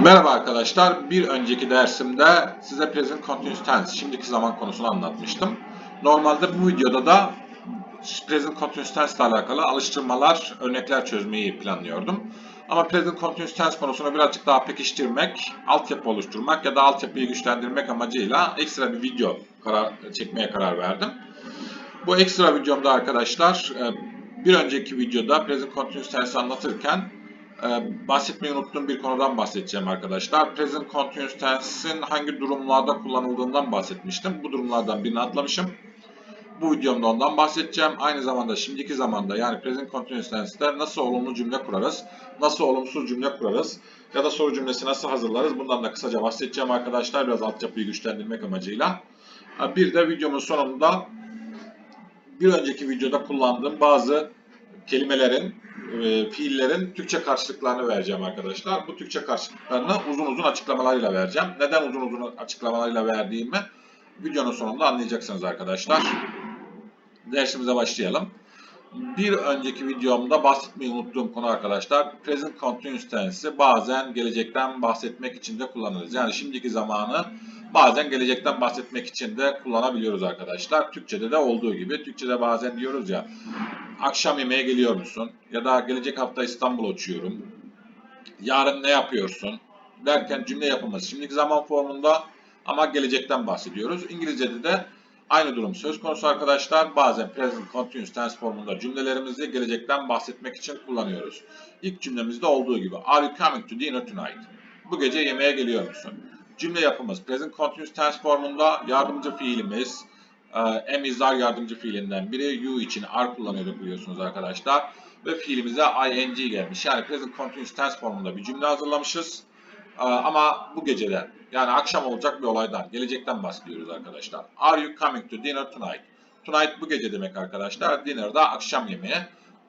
Merhaba arkadaşlar. Bir önceki dersimde size present continuous tense, şimdiki zaman konusunu anlatmıştım. Normalde bu videoda da present continuous tense ile alakalı alıştırmalar, örnekler çözmeyi planlıyordum. Ama present continuous tense konusunu birazcık daha pekiştirmek, altyapı oluşturmak ya da altyapıyı güçlendirmek amacıyla ekstra bir video karar, çekmeye karar verdim. Bu ekstra videomda arkadaşlar e, bir önceki videoda present continuous tense anlatırken bahsetmeyi unuttuğum bir konudan bahsedeceğim arkadaşlar. Present Continuous Tense'in hangi durumlarda kullanıldığından bahsetmiştim. Bu durumlardan birini atlamışım. Bu videomda ondan bahsedeceğim. Aynı zamanda şimdiki zamanda yani Present Continuous Tense'de nasıl olumlu cümle kurarız, nasıl olumsuz cümle kurarız ya da soru cümlesi nasıl hazırlarız bundan da kısaca bahsedeceğim arkadaşlar. Biraz altyapıyı güçlendirmek amacıyla. Bir de videomun sonunda bir önceki videoda kullandığım bazı kelimelerin, e, fiillerin Türkçe karşılıklarını vereceğim arkadaşlar. Bu Türkçe karşılıklarını uzun uzun açıklamalarıyla vereceğim. Neden uzun uzun açıklamalarıyla verdiğimi videonun sonunda anlayacaksınız arkadaşlar. Dersimize başlayalım. Bir önceki videomda bahsetmeyi unuttuğum konu arkadaşlar, present continuous tense'i bazen gelecekten bahsetmek için de kullanırız. Yani şimdiki zamanı bazen gelecekten bahsetmek için de kullanabiliyoruz arkadaşlar. Türkçede de olduğu gibi. Türkçede bazen diyoruz ya, akşam yemeğe geliyor musun? Ya da gelecek hafta İstanbul uçuyorum. Yarın ne yapıyorsun? Derken cümle yapımız şimdiki zaman formunda ama gelecekten bahsediyoruz. İngilizce'de de aynı durum söz konusu arkadaşlar. Bazen present continuous tense formunda cümlelerimizi gelecekten bahsetmek için kullanıyoruz. İlk cümlemizde olduğu gibi Are you coming to dinner tonight? Bu gece yemeğe geliyor musun? Cümle yapımız present continuous tense formunda yardımcı fiilimiz, İs are yardımcı fiilinden biri. You için are kullanıyorduk biliyorsunuz arkadaşlar. Ve fiilimize ing gelmiş. Yani present continuous tense formunda bir cümle hazırlamışız. Ama bu geceden yani akşam olacak bir olaydan, gelecekten bahsediyoruz arkadaşlar. Are you coming to dinner tonight? Tonight bu gece demek arkadaşlar. Dinner da akşam yemeği.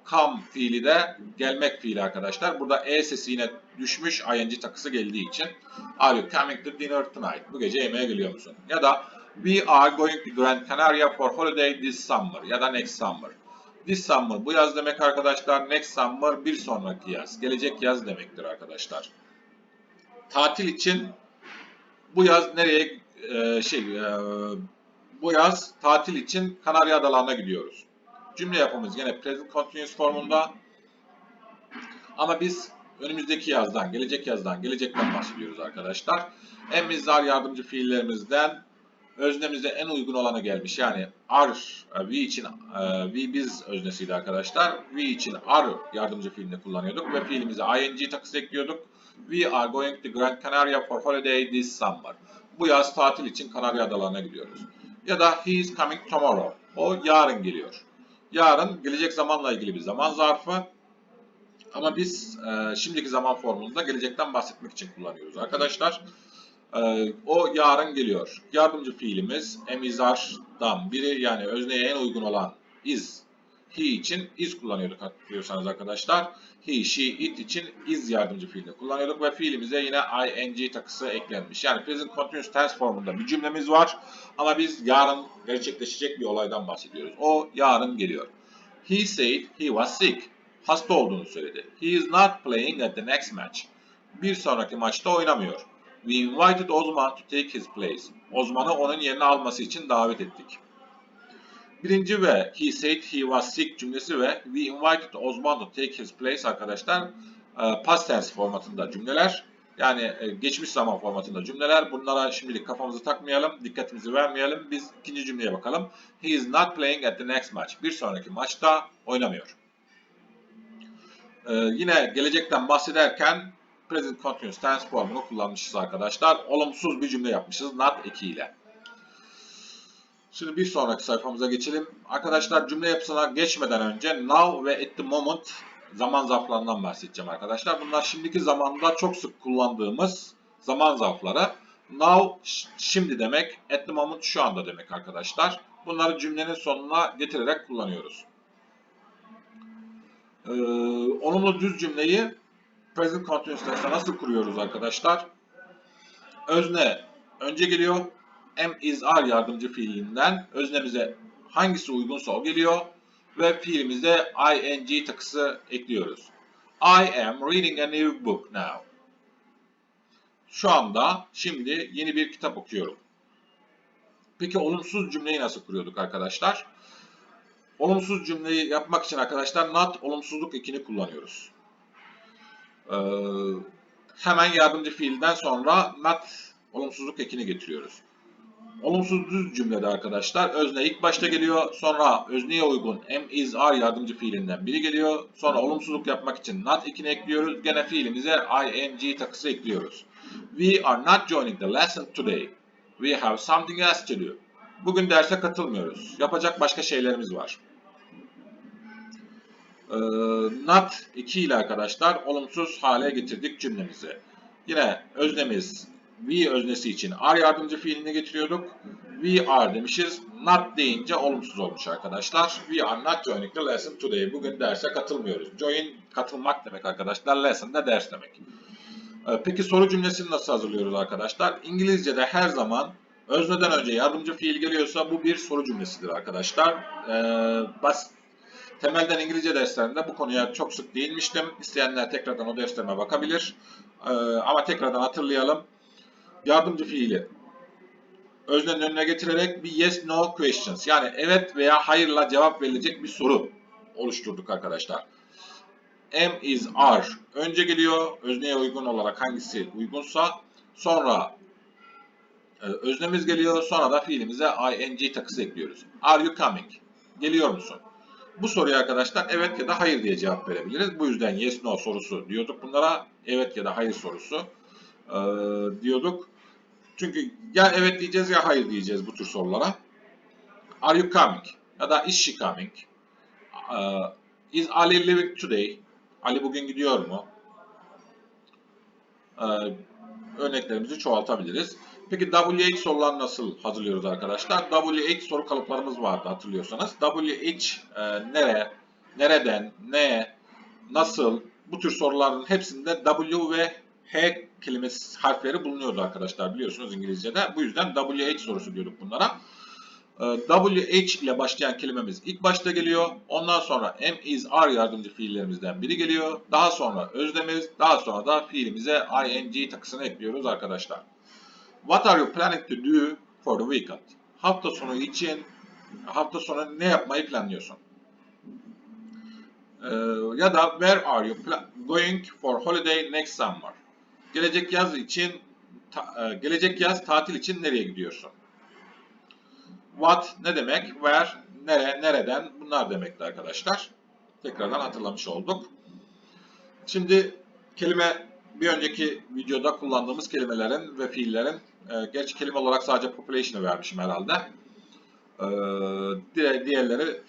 Come fiili de gelmek fiili arkadaşlar. Burada e sesi yine düşmüş ing takısı geldiği için. Are you coming to dinner tonight? Bu gece yemeğe geliyor musun? Ya da We are going to Gran Canaria for holiday this summer ya da next summer. This summer bu yaz demek arkadaşlar. Next summer bir sonraki yaz. Gelecek yaz demektir arkadaşlar. Tatil için bu yaz nereye e, şey e, bu yaz tatil için Kanarya Adalarına gidiyoruz. Cümle yapımız yine present continuous formunda. Ama biz önümüzdeki yazdan, gelecek yazdan, gelecekten bahsediyoruz arkadaşlar. Emmizar yardımcı fiillerimizden öznemize en uygun olanı gelmiş. Yani are, e, we için, e, we biz öznesiydi arkadaşlar. We için are yardımcı fiilini kullanıyorduk ve fiilimize ing takısı ekliyorduk. We are going to Gran Canaria for holiday this summer. Bu yaz tatil için Kanarya Adalarına gidiyoruz. Ya da he is coming tomorrow. O yarın geliyor. Yarın gelecek zamanla ilgili bir zaman zarfı. Ama biz e, şimdiki zaman formunda gelecekten bahsetmek için kullanıyoruz arkadaşlar. Ee, o yarın geliyor. Yardımcı fiilimiz emizardan biri yani özneye en uygun olan is. He için is kullanıyorduk hatırlıyorsanız arkadaşlar. He, she, it için is yardımcı fiilini kullanıyorduk ve fiilimize yine ing takısı eklenmiş. Yani present continuous tense formunda bir cümlemiz var ama biz yarın gerçekleşecek bir olaydan bahsediyoruz. O yarın geliyor. He said he was sick. Hasta olduğunu söyledi. He is not playing at the next match. Bir sonraki maçta oynamıyor. We invited Osman to take his place. Osman'ı onun yerine alması için davet ettik. Birinci ve he said he was sick cümlesi ve we invited Osman to take his place arkadaşlar e, past tense formatında cümleler. Yani e, geçmiş zaman formatında cümleler. Bunlara şimdilik kafamızı takmayalım, dikkatimizi vermeyelim. Biz ikinci cümleye bakalım. He is not playing at the next match. Bir sonraki maçta oynamıyor. Ee, yine gelecekten bahsederken present continuous tense formunu kullanmışız arkadaşlar. Olumsuz bir cümle yapmışız not ekiyle. Şimdi bir sonraki sayfamıza geçelim. Arkadaşlar cümle yapısına geçmeden önce now ve at the moment zaman zarflarından bahsedeceğim arkadaşlar. Bunlar şimdiki zamanda çok sık kullandığımız zaman zarfları. Now şimdi demek, at the moment şu anda demek arkadaşlar. Bunları cümlenin sonuna getirerek kullanıyoruz. Ee, olumlu düz cümleyi present continuous nasıl kuruyoruz arkadaşlar? Özne önce geliyor. Am is are yardımcı fiilinden öznemize hangisi uygunsa o geliyor ve fiilimize ing takısı ekliyoruz. I am reading a new book now. şu anda şimdi yeni bir kitap okuyorum. Peki olumsuz cümleyi nasıl kuruyorduk arkadaşlar? Olumsuz cümleyi yapmak için arkadaşlar not olumsuzluk ekini kullanıyoruz. Ee, hemen yardımcı fiilden sonra not olumsuzluk ekini getiriyoruz. Olumsuz düz cümlede arkadaşlar özne ilk başta geliyor. Sonra özneye uygun am, is, are yardımcı fiilinden biri geliyor. Sonra olumsuzluk yapmak için not ekini ekliyoruz. Gene fiilimize ing takısı ekliyoruz. We are not joining the lesson today. We have something else to do. Bugün derse katılmıyoruz. Yapacak başka şeylerimiz var. Ee, not 2 ile arkadaşlar olumsuz hale getirdik cümlemizi. Yine öznemiz we öznesi için are yardımcı fiilini getiriyorduk. We are demişiz. Not deyince olumsuz olmuş arkadaşlar. We are not joining the lesson today. Bugün derse katılmıyoruz. Join katılmak demek arkadaşlar. Lesson da ders demek. Ee, Peki soru cümlesini nasıl hazırlıyoruz arkadaşlar? İngilizce'de her zaman özneden önce yardımcı fiil geliyorsa bu bir soru cümlesidir arkadaşlar. Ee, bas, temelden İngilizce derslerinde bu konuya çok sık değinmiştim. İsteyenler tekrardan o derslerime bakabilir. Ee, ama tekrardan hatırlayalım. Yardımcı fiili öznenin önüne getirerek bir yes no questions yani evet veya hayırla cevap verilecek bir soru oluşturduk arkadaşlar. Am is are önce geliyor özneye uygun olarak hangisi uygunsa sonra e, öznemiz geliyor sonra da fiilimize ing takısı ekliyoruz. Are you coming? Geliyor musun? Bu soruya arkadaşlar evet ya da hayır diye cevap verebiliriz. Bu yüzden yes no sorusu diyorduk bunlara. Evet ya da hayır sorusu e, diyorduk. Çünkü ya evet diyeceğiz ya hayır diyeceğiz bu tür sorulara. Are you coming? Ya da is she coming? E, is Ali living today? Ali bugün gidiyor mu? E, örneklerimizi çoğaltabiliriz. Peki WH sorular nasıl hazırlıyoruz arkadaşlar? WH soru kalıplarımız vardı hatırlıyorsanız. WH e, nere, nereden, ne, nasıl bu tür soruların hepsinde W ve H kelimesi harfleri bulunuyordu arkadaşlar biliyorsunuz İngilizce'de. Bu yüzden WH sorusu diyorduk bunlara. E, WH ile başlayan kelimemiz ilk başta geliyor. Ondan sonra am, is, are yardımcı fiillerimizden biri geliyor. Daha sonra öznemiz, daha sonra da fiilimize ing takısını ekliyoruz arkadaşlar. What are you planning to do for the weekend? Hafta sonu için hafta sonu ne yapmayı planlıyorsun? Ee, ya da where are you going for holiday next summer? Gelecek yaz için ta- e, gelecek yaz tatil için nereye gidiyorsun? What ne demek? Where nere, nereden? Bunlar demekti arkadaşlar. Tekrardan hatırlamış olduk. Şimdi kelime bir önceki videoda kullandığımız kelimelerin ve fiillerin e, gerçi kelime olarak sadece population'ı vermişim herhalde. E, diğer, diğerleri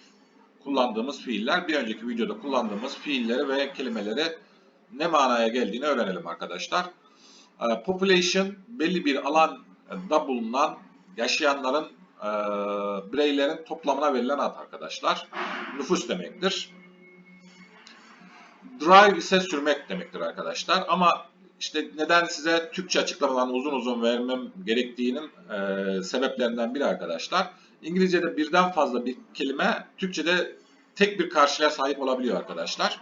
kullandığımız fiiller. Bir önceki videoda kullandığımız fiilleri ve kelimeleri ne manaya geldiğini öğrenelim arkadaşlar. E, population belli bir alanda bulunan yaşayanların e, bireylerin toplamına verilen ad arkadaşlar. Nüfus demektir. Drive ise sürmek demektir arkadaşlar. Ama işte neden size Türkçe açıklamalarını uzun uzun vermem gerektiğinin e, sebeplerinden biri arkadaşlar. İngilizce'de birden fazla bir kelime Türkçe'de tek bir karşılığa sahip olabiliyor arkadaşlar.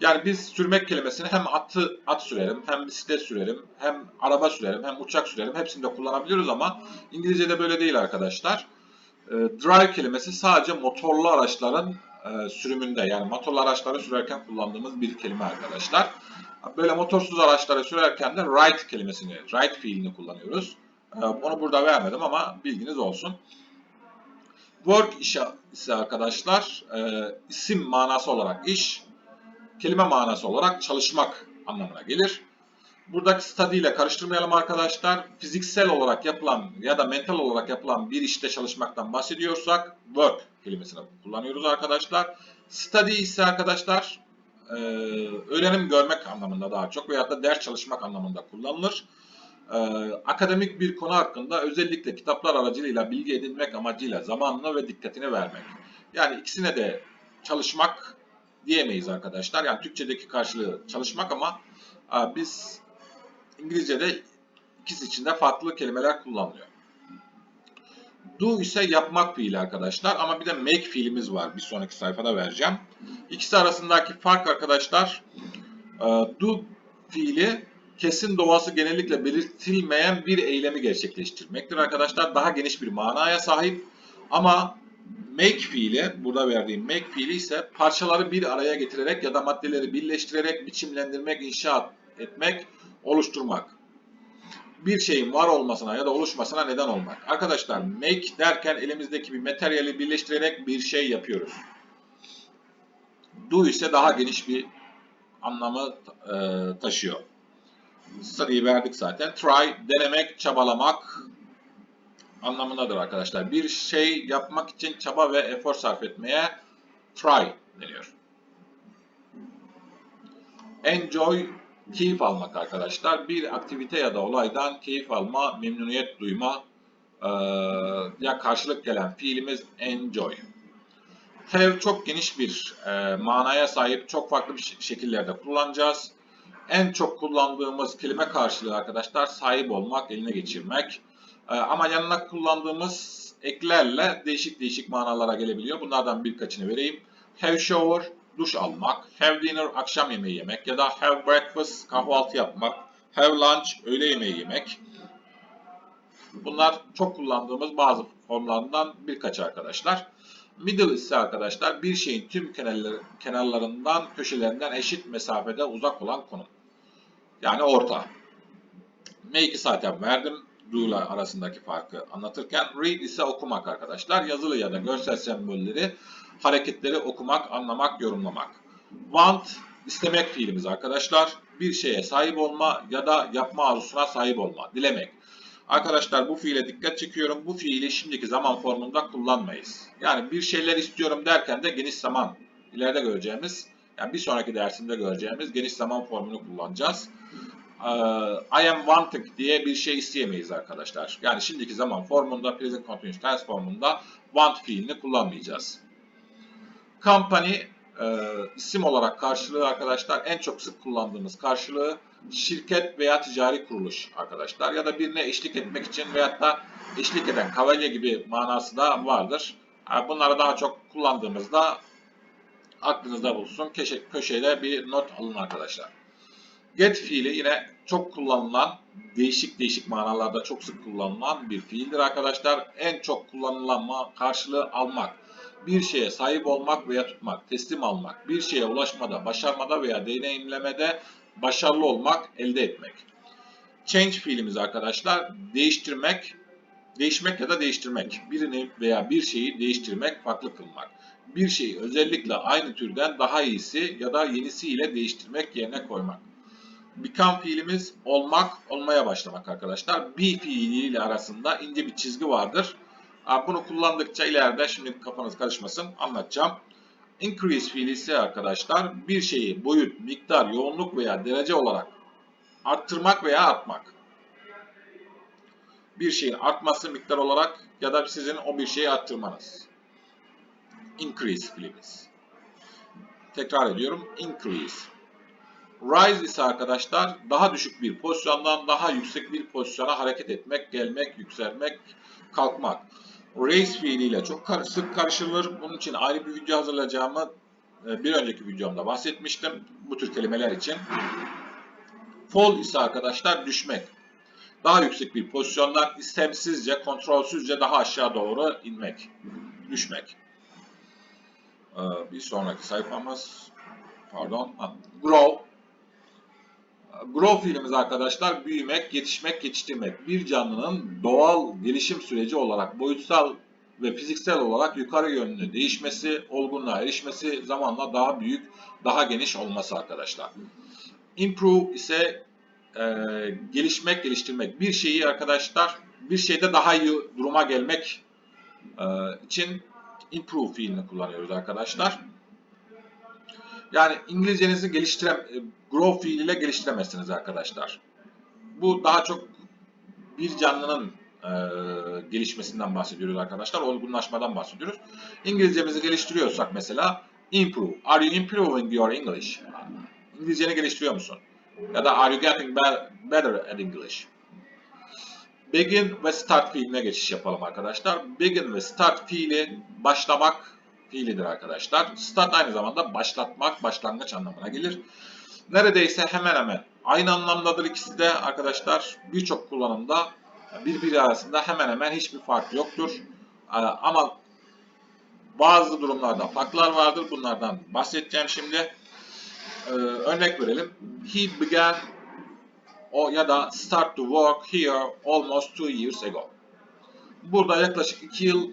Yani biz sürmek kelimesini hem atı at sürerim, hem bisiklet sürerim, hem araba sürerim, hem uçak sürerim. Hepsini de kullanabiliyoruz ama İngilizce'de böyle değil arkadaşlar. E, drive kelimesi sadece motorlu araçların e, sürümünde yani motorlu araçları sürerken kullandığımız bir kelime arkadaşlar. Böyle motorsuz araçları sürerken de ride kelimesini, ride fiilini kullanıyoruz. Onu burada vermedim ama bilginiz olsun. Work işi ise arkadaşlar e, isim manası olarak iş, kelime manası olarak çalışmak anlamına gelir. Buradaki study ile karıştırmayalım arkadaşlar. Fiziksel olarak yapılan ya da mental olarak yapılan bir işte çalışmaktan bahsediyorsak work kelimesini kullanıyoruz arkadaşlar. Study ise arkadaşlar e, öğrenim görmek anlamında daha çok veyahut da ders çalışmak anlamında kullanılır. E, akademik bir konu hakkında özellikle kitaplar aracılığıyla bilgi edinmek amacıyla zamanını ve dikkatini vermek. Yani ikisine de çalışmak diyemeyiz arkadaşlar. Yani Türkçedeki karşılığı çalışmak ama e, biz İngilizce'de ikisi için de farklı kelimeler kullanılıyor. Do ise yapmak fiili arkadaşlar ama bir de make fiilimiz var. Bir sonraki sayfada vereceğim. İkisi arasındaki fark arkadaşlar e, do fiili kesin doğası genellikle belirtilmeyen bir eylemi gerçekleştirmektir arkadaşlar. Daha geniş bir manaya sahip ama make fiili, burada verdiğim make fiili ise parçaları bir araya getirerek ya da maddeleri birleştirerek biçimlendirmek, inşa etmek, oluşturmak. Bir şeyin var olmasına ya da oluşmasına neden olmak. Arkadaşlar make derken elimizdeki bir materyali birleştirerek bir şey yapıyoruz. Do ise daha geniş bir anlamı e, taşıyor. Study'yi verdik zaten. Try, denemek, çabalamak anlamındadır arkadaşlar. Bir şey yapmak için çaba ve efor sarf etmeye try deniyor. Enjoy, keyif almak arkadaşlar. Bir aktivite ya da olaydan keyif alma, memnuniyet duyma e, ya karşılık gelen fiilimiz enjoy. Have çok geniş bir e, manaya sahip, çok farklı bir şekillerde kullanacağız. En çok kullandığımız kelime karşılığı arkadaşlar sahip olmak, eline geçirmek. E, ama yanına kullandığımız eklerle değişik değişik manalara gelebiliyor. Bunlardan birkaçını vereyim. Have shower, duş almak. Have dinner, akşam yemeği yemek. Ya da have breakfast, kahvaltı yapmak. Have lunch, öğle yemeği yemek. Bunlar çok kullandığımız bazı formlarından birkaç arkadaşlar. Middle ise arkadaşlar bir şeyin tüm kenarları, kenarlarından, köşelerinden eşit mesafede uzak olan konum. Yani orta. Make'i zaten verdim. Do arasındaki farkı anlatırken. Read ise okumak arkadaşlar. Yazılı ya da görsel sembolleri, hareketleri okumak, anlamak, yorumlamak. Want istemek fiilimiz arkadaşlar. Bir şeye sahip olma ya da yapma arzusuna sahip olma. Dilemek. Arkadaşlar bu fiile dikkat çekiyorum. Bu fiili şimdiki zaman formunda kullanmayız. Yani bir şeyler istiyorum derken de geniş zaman ileride göreceğimiz, yani bir sonraki dersinde göreceğimiz geniş zaman formunu kullanacağız. I am wanting diye bir şey isteyemeyiz arkadaşlar. Yani şimdiki zaman formunda, present continuous tense formunda want fiilini kullanmayacağız. Company e, isim olarak karşılığı arkadaşlar en çok sık kullandığımız karşılığı şirket veya ticari kuruluş arkadaşlar. Ya da birine eşlik etmek için veyahut da eşlik eden kavalye gibi manası da vardır. Bunları daha çok kullandığımızda aklınızda bulsun. Köşe, köşede bir not alın arkadaşlar. Get fiili yine çok kullanılan, değişik değişik manalarda çok sık kullanılan bir fiildir arkadaşlar. En çok kullanılan karşılığı almak. Bir şeye sahip olmak veya tutmak, teslim almak, bir şeye ulaşmada, başarmada veya deneyimlemede başarılı olmak, elde etmek. Change fiilimiz arkadaşlar değiştirmek, değişmek ya da değiştirmek. Birini veya bir şeyi değiştirmek, farklı kılmak. Bir şeyi özellikle aynı türden daha iyisi ya da yenisiyle değiştirmek yerine koymak. Become fiilimiz olmak, olmaya başlamak arkadaşlar. Be fiiliyle arasında ince bir çizgi vardır. Bunu kullandıkça ileride şimdi kafanız karışmasın anlatacağım. Increase fiili ise arkadaşlar bir şeyi boyut, miktar, yoğunluk veya derece olarak arttırmak veya artmak. Bir şeyin artması miktar olarak ya da sizin o bir şeyi arttırmanız. Increase fiilimiz. Tekrar ediyorum. Increase. Rise ise arkadaşlar daha düşük bir pozisyondan daha yüksek bir pozisyona hareket etmek, gelmek, yükselmek, kalkmak raise fiiliyle çok sık karışılır. Bunun için ayrı bir video hazırlayacağımı e, bir önceki videomda bahsetmiştim. Bu tür kelimeler için. Fall ise arkadaşlar düşmek. Daha yüksek bir pozisyondan istemsizce, kontrolsüzce daha aşağı doğru inmek. Düşmek. E, bir sonraki sayfamız pardon grow Grow fiilimiz arkadaşlar büyümek, yetişmek, yetiştirmek. Bir canlının doğal gelişim süreci olarak boyutsal ve fiziksel olarak yukarı yönlü değişmesi, olgunluğa erişmesi, zamanla daha büyük, daha geniş olması arkadaşlar. Improve ise e, gelişmek, geliştirmek. Bir şeyi arkadaşlar, bir şeyde daha iyi duruma gelmek e, için improve fiilini kullanıyoruz arkadaşlar. Yani İngilizcenizi geliştirem, e, grow fiiliyle geliştiremezsiniz arkadaşlar. Bu daha çok bir canlının e, gelişmesinden bahsediyoruz arkadaşlar. Olgunlaşmadan bahsediyoruz. İngilizcemizi geliştiriyorsak mesela improve. Are you improving your English? İngilizceni geliştiriyor musun? Ya da are you getting better at English? Begin ve start fiiline geçiş yapalım arkadaşlar. Begin ve start fiili başlamak fiilidir arkadaşlar. Start aynı zamanda başlatmak, başlangıç anlamına gelir. Neredeyse hemen hemen Aynı anlamdadır ikisi de arkadaşlar. Birçok kullanımda birbiri arasında hemen hemen hiçbir fark yoktur. Ee, Ama bazı durumlarda farklar vardır. Bunlardan bahsedeceğim şimdi. Ee, örnek verelim. He began o ya da start to work here almost two years ago. Burada yaklaşık 2 yıl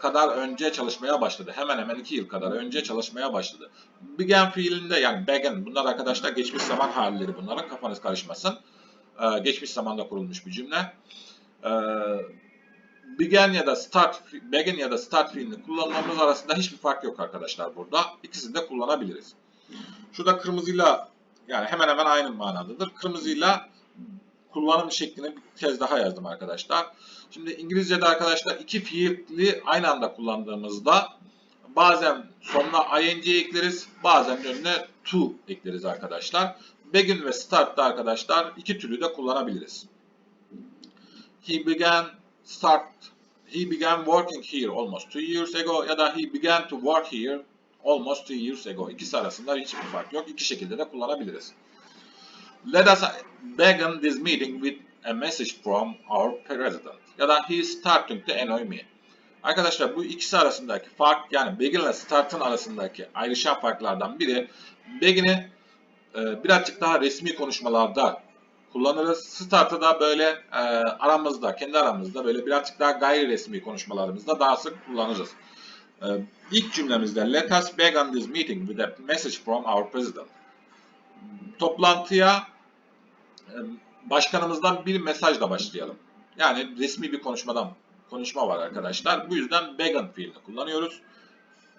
kadar önce çalışmaya başladı. Hemen hemen 2 yıl kadar önce çalışmaya başladı. Began fiilinde yani began bunlar arkadaşlar geçmiş zaman halleri bunların kafanız karışmasın. E, geçmiş zamanda kurulmuş bir cümle. E, began ya da start began ya da start fiilini kullanmamız arasında hiçbir fark yok arkadaşlar burada. İkisini de kullanabiliriz. Şurada kırmızıyla yani hemen hemen aynı manadadır. Kırmızıyla kullanım şeklini bir kez daha yazdım arkadaşlar. Şimdi İngilizce'de arkadaşlar iki fiili aynı anda kullandığımızda bazen sonuna ing ekleriz, bazen önüne to ekleriz arkadaşlar. Begin ve start'ta arkadaşlar iki türlü de kullanabiliriz. He began start he began working here almost two years ago ya da he began to work here almost two years ago. İkisi arasında hiçbir fark yok. İki şekilde de kullanabiliriz. Let us begin this meeting with a message from our president. Ya da he is starting to annoy me. Arkadaşlar bu ikisi arasındaki fark yani begin ile start'ın arasındaki ayrışan farklardan biri begin'i e, birazcık daha resmi konuşmalarda kullanırız. Start'ı da böyle e, aramızda, kendi aramızda böyle birazcık daha gayri resmi konuşmalarımızda daha sık kullanırız. E, ilk cümlemizde let us begin this meeting with a message from our president. Toplantıya e, başkanımızdan bir mesajla başlayalım. Yani resmi bir konuşmadan konuşma var arkadaşlar. Bu yüzden begin fiilini kullanıyoruz.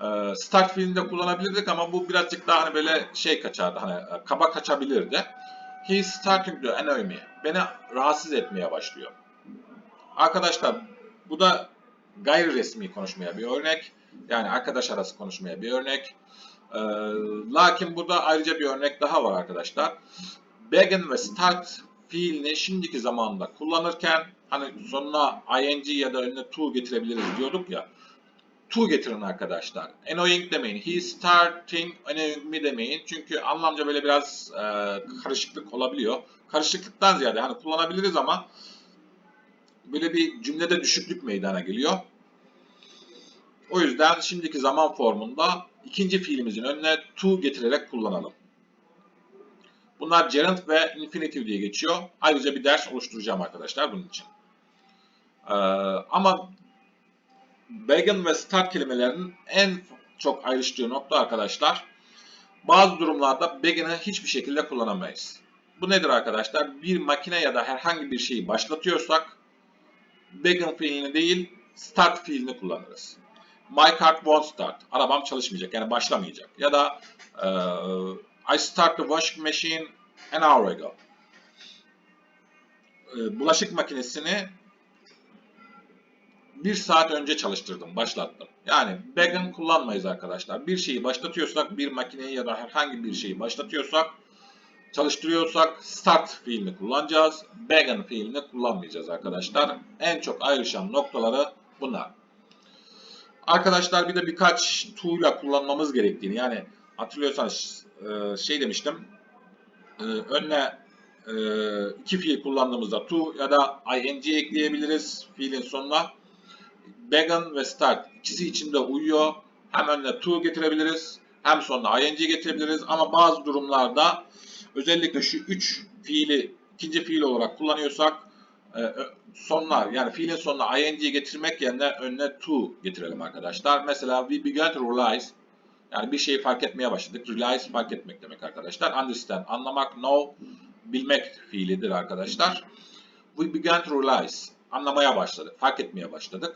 Ee, Start fiilini de kullanabilirdik ama bu birazcık daha hani böyle şey kaçardı, hani e, kaba kaçabilirdi. He starting to annoy me. Beni rahatsız etmeye başlıyor. Arkadaşlar bu da gayri resmi konuşmaya bir örnek. Yani arkadaş arası konuşmaya bir örnek. Ee, lakin burada ayrıca bir örnek daha var arkadaşlar. Begin ve start fiilini şimdiki zamanda kullanırken hani sonuna ing ya da önüne to getirebiliriz diyorduk ya. To getirin arkadaşlar. Annoying demeyin. He starting annoying me demeyin. Çünkü anlamca böyle biraz e, karışıklık olabiliyor. Karışıklıktan ziyade hani kullanabiliriz ama böyle bir cümlede düşüklük meydana geliyor. O yüzden şimdiki zaman formunda ikinci fiilimizin önüne to getirerek kullanalım. Bunlar gerund ve infinitive diye geçiyor. Ayrıca bir ders oluşturacağım arkadaşlar bunun için. Ee, ama begin ve start kelimelerinin en çok ayrıştığı nokta arkadaşlar. Bazı durumlarda begin'i hiçbir şekilde kullanamayız. Bu nedir arkadaşlar? Bir makine ya da herhangi bir şeyi başlatıyorsak begin fiilini değil start fiilini kullanırız. My car won't start. Arabam çalışmayacak yani başlamayacak. Ya da e, I start the washing machine an hour ago. E, bulaşık makinesini bir saat önce çalıştırdım, başlattım. Yani begin kullanmayız arkadaşlar. Bir şeyi başlatıyorsak, bir makineyi ya da herhangi bir şeyi başlatıyorsak, çalıştırıyorsak start fiilini kullanacağız. Begin fiilini kullanmayacağız arkadaşlar. En çok ayrışan noktaları bunlar. Arkadaşlar bir de birkaç tool'la kullanmamız gerektiğini yani hatırlıyorsanız e, şey demiştim. E, önüne e, iki fiil kullandığımızda to ya da ing ekleyebiliriz fiilin sonuna. Begin ve start ikisi içinde uyuyor. Hem önüne to getirebiliriz hem sonuna ing getirebiliriz ama bazı durumlarda özellikle şu üç fiili ikinci fiil olarak kullanıyorsak sonuna yani fiilin sonuna ing'yi getirmek yerine önüne to getirelim arkadaşlar. Mesela we began to realize yani bir şeyi fark etmeye başladık. Realize fark etmek demek arkadaşlar. Understand anlamak, know bilmek fiilidir arkadaşlar. We began to realize anlamaya başladık, fark etmeye başladık.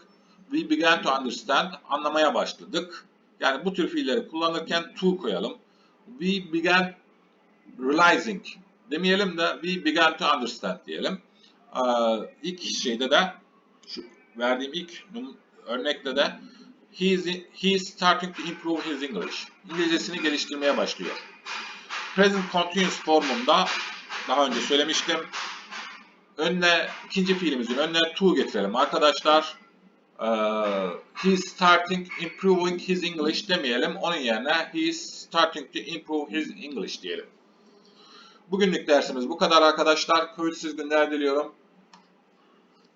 We began to understand anlamaya başladık. Yani bu tür fiilleri kullanırken to koyalım. We began realizing demeyelim de we began to understand diyelim. Ee, ilk şeyde de şu verdiğim ilk örnekte de he is, starting to improve his English. İngilizcesini geliştirmeye başlıyor. Present continuous formunda daha önce söylemiştim. Önüne ikinci fiilimizin önüne to getirelim arkadaşlar. Ee, he is starting improving his English demeyelim. Onun yerine he is starting to improve his English diyelim. Bugünlük dersimiz bu kadar arkadaşlar. Covidsiz günler diliyorum.